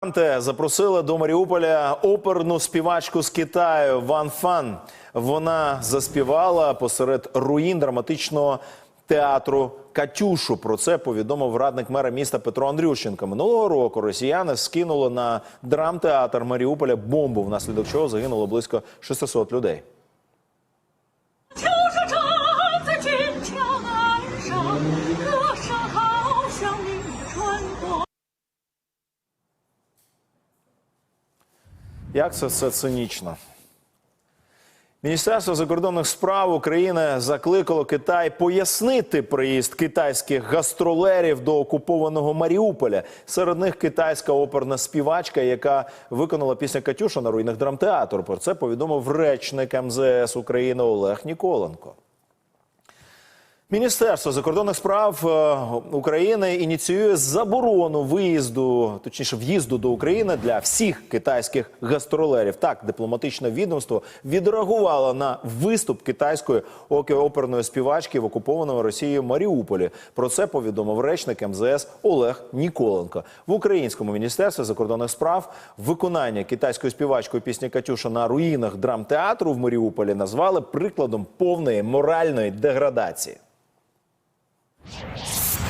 Анте запросили до Маріуполя оперну співачку з Китаю Ван Фан. Вона заспівала посеред руїн драматичного театру Катюшу. Про це повідомив радник мера міста Петро Андрющенко. Минулого року росіяни скинули на драмтеатр Маріуполя бомбу, внаслідок чого загинуло близько 600 людей. Як це все цинічно? Міністерство закордонних справ України закликало Китай пояснити приїзд китайських гастролерів до окупованого Маріуполя. Серед них китайська оперна співачка, яка виконала пісню Катюша на руїнах драмтеатру. Про це повідомив речник МЗС України Олег Ніколенко. Міністерство закордонних справ е, України ініціює заборону виїзду, точніше в'їзду до України для всіх китайських гастролерів. Так, дипломатичне відомство відреагувало на виступ китайської оке- оперної співачки в окупованому Росією Маріуполі. Про це повідомив речник МЗС Олег Ніколенко. В українському міністерстві закордонних справ виконання китайською співачкою пісні Катюша на руїнах драмтеатру в Маріуполі назвали прикладом повної моральної деградації. Thank you.